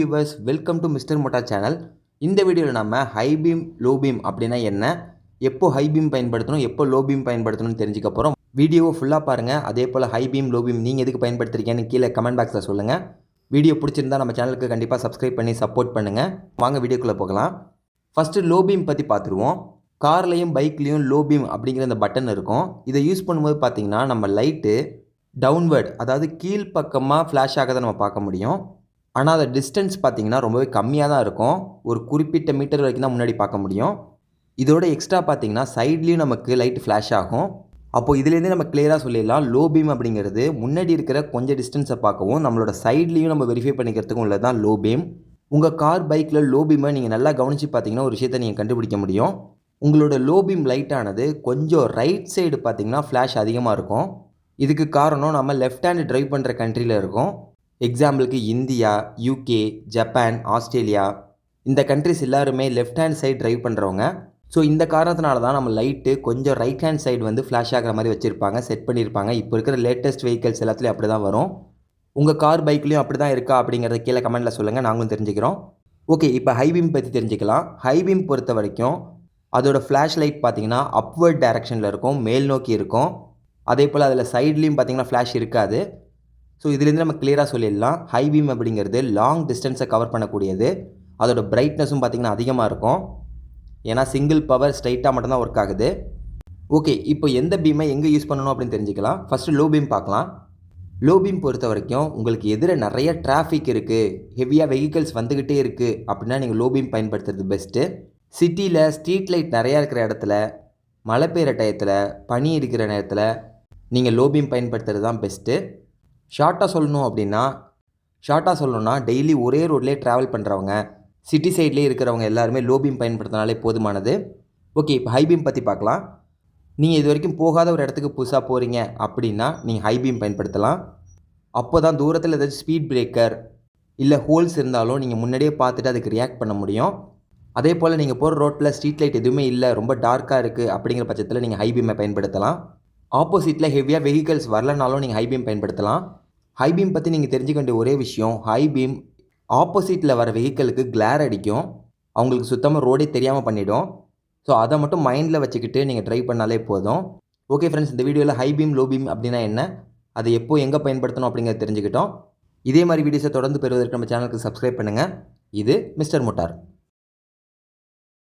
Viewers welcome to mister Motta channel இந்த வீடியோவில் நம்ம ஹை பீம் லோ பீம் அப்படின்னா என்ன? எப்போ ஹை பீம் பயன்படுத்தணும் எப்போ லோ பீம் பயன்படுத்தணும்னு தெரிஞ்சுக்க போகிறோம் வீடியோவை ஃபுல்லாக பாருங்கள் அதே போல் ஹை பீம் லோ பீம் நீங்கள் எதுக்கு பயன்படுத்துறீங்கன்னு கீழே கமெண்ட் பாக்ஸில் சொல்லுங்கள் வீடியோ பிடிச்சிருந்தா நம்ம சேனலுக்கு கண்டிப்பாக சப்ஸ்கிரைப் பண்ணி சப்போர்ட் பண்ணுங்கள் வாங்க வீடியோக்குள்ளே போகலாம். ஃபஸ்ட்டு லோ பீம் பற்றி பார்த்துருவோம் கார்லேயும் பைக்லேயும் லோ பீம் அப்படிங்கிற அந்த பட்டன் இருக்கும். இதை யூஸ் பண்ணும்போது பார்த்தீங்கன்னா நம்ம லைட்டு டவுன்வேர்ட் அதாவது கீழ்ப்பக்கமாக ஃப்ளாஷ் ஆக தான் நம்ம பார்க்க முடியும். ஆனால் அந்த டிஸ்டன்ஸ் பார்த்திங்கன்னா ரொம்பவே கம்மியாக தான் இருக்கும். ஒரு குறிப்பிட்ட மீட்டர் வரைக்கும் தான் முன்னாடி பார்க்க முடியும். இதோட எக்ஸ்ட்ரா பார்த்தீங்கன்னா சைட்லேயும் நமக்கு லைட் ஃப்ளாஷ் ஆகும். அப்போது இதுலேருந்தே நம்ம கிளியராக சொல்லிடலாம். லோ பீம் அப்படிங்கிறது முன்னாடி இருக்கிற கொஞ்சம் டிஸ்டன்ஸை பார்க்கவும் நம்மளோட சைட்லேயும் நம்ம வெரிஃபை பண்ணிக்கிறதுக்கும் உள்ளது தான் லோ பீம் உங்கள் கார் பைக்கில் லோ பீமை நீங்கள் நல்லா கவனித்து பார்த்தீங்கன்னா ஒரு விஷயத்தை நீங்கள் கண்டுபிடிக்க முடியும். உங்களோட லோ பீம் லைட்டானது கொஞ்சம் ரைட் சைடு பார்த்தீங்கன்னா ஃப்ளாஷ் அதிகமாக இருக்கும். இதுக்கு காரணம் நம்ம லெஃப்ட் ஹேண்ட் ட்ரைவ் பண்ணுற கண்ட்ரியில் இருக்கோம். எக்ஸாம்பிளுக்கு இந்தியா யூகே ஜப்பான் ஆஸ்திரேலியா இந்த கண்ட்ரிஸ் எல்லாருமே லெஃப்ட் ஹேண்ட் சைடு ட்ரைவ் பண்ணுறவங்க ஸோ இந்த காரணத்தினால தான் நம்ம லைட்டு கொஞ்சம் ரைட் ஹேண்ட் சைடு வந்து ஃப்ளாஷ் ஆகிற மாதிரி வச்சுருப்பாங்க செட் பண்ணியிருப்பாங்க இப்போ இருக்கிற லேட்டஸ்ட் வெஹிக்கல்ஸ் எல்லாத்துலேயும் அப்படி தான் வரும். உங்கள் கார் பைக்லேயும் அப்படி தான் இருக்கா அப்படிங்கிறத கீழே கமெண்ட்டில் சொல்லுங்கள் நாங்களும் தெரிஞ்சுக்கிறோம். ஓகே இப்போ ஹைபீம் பற்றி தெரிஞ்சுக்கலாம். ஹைபீம் பொறுத்த வரைக்கும் அதோட ஃப்ளாஷ் லைட் பார்த்தீங்கன்னா அப்வர்ட் டைரக்ஷனில் இருக்கும் மேல் நோக்கி இருக்கும். அதே போல் அதில் சைட்லேயும் பார்த்தீங்கன்னா ஃப்ளாஷ் இருக்காது. ஸோ இதுலேருந்து நம்ம கிளியராக சொல்லிடலாம். ஹை பீம் அப்படிங்கிறது லாங் டிஸ்டன்ஸை கவர் பண்ணக்கூடியது. அதோட பிரைட்னஸும் பார்த்திங்கன்னா அதிகமாக இருக்கும். ஏன்னா சிங்கிள் பவர் ஸ்ட்ரைட்டாக மட்டும்தான் ஒர்க் ஆகுது. ஓகே இப்போ எந்த பீமை எங்கே யூஸ் பண்ணணும் அப்படின்னு தெரிஞ்சுக்கலாம். ஃபஸ்ட்டு லோ பீம் பார்க்கலாம். லோ பீம் பொறுத்த வரைக்கும் உங்களுக்கு எதிர நிறைய டிராஃபிக் இருக்குது ஹெவியாக வெஹிக்கல்ஸ் வந்துக்கிட்டே இருக்குது அப்படின்னா நீங்கள் லோ பீம் பயன்படுத்துறது பெஸ்ட்டு சிட்டியில் ஸ்ட்ரீட் லைட் நிறையா இருக்கிற இடத்துல மழை பெய்கிற டயத்தில் பனி இருக்கிற நேரத்தில் நீங்கள் லோ பீம் பயன்படுத்துறது தான் பெஸ்ட்டு ஷார்ட்டாக சொல்லணும் அப்படின்னா ஷார்ட்டாக சொல்லணும்னா டெய்லி ஒரே ரோட்லேயே ட்ராவல் பண்ணுறவங்க சிட்டி சைட்லேயே இருக்கிறவங்க எல்லாருமே லோ பீம் பயன்படுத்தினாலே போதுமானது. ஓகே இப்போ ஹை பீம் பற்றி பார்க்கலாம். நீங்கள் இது வரைக்கும் போகாத ஒரு இடத்துக்கு புதுசாக போகிறீங்க அப்படின்னா நீங்கள் ஹை பீம் பயன்படுத்தலாம். அப்போ தான் தூரத்தில் ஏதாச்சும் ஸ்பீட் பிரேக்கர் இல்லை ஹோல்ஸ் இருந்தாலும் நீங்கள் முன்னாடியே பார்த்துட்டு அதுக்கு ரியாக்ட் பண்ண முடியும். அதே போல் நீங்கள் போகிற ரோட்டில் ஸ்ட்ரீட் லைட் எதுவுமே இல்லை ரொம்ப டார்க்காக இருக்குது அப்படிங்கிற பட்சத்தில் நீங்கள் ஹை பீமை பயன்படுத்தலாம். ஆப்போசிட்டில் ஹெவியாக வெஹிக்கல்ஸ் வரலனாலும் நீங்கள் ஹைபீம் பயன்படுத்தலாம். ஹை பீம் பற்றி நீங்கள் தெரிஞ்சுக்க வேண்டிய ஒரே விஷயம் ஹை பீம் ஆப்போசிட்டில் வர வெஹிக்கலுக்கு கிளார் அடிக்கும். அவங்களுக்கு சுத்தமாக ரோடே தெரியாமல் பண்ணிவிடும் ஸோ அதை மட்டும் மைண்டில் வச்சுக்கிட்டு நீங்கள் ட்ரை பண்ணாலே போதும். ஓகே ஃப்ரெண்ட்ஸ் இந்த வீடியோவில் ஹை பீம் லோ பீம் அப்படின்னா என்ன? அதை எப்போ எங்கே பயன்படுத்தணும் அப்படிங்கிறத தெரிஞ்சுக்கிட்டோம். இதே மாதிரி வீடியோஸை தொடர்ந்து பெறுவதற்கு நம்ம சேனலுக்கு சப்ஸ்கிரைப் பண்ணுங்கள் இது மிஸ்டர் மோட்டார்.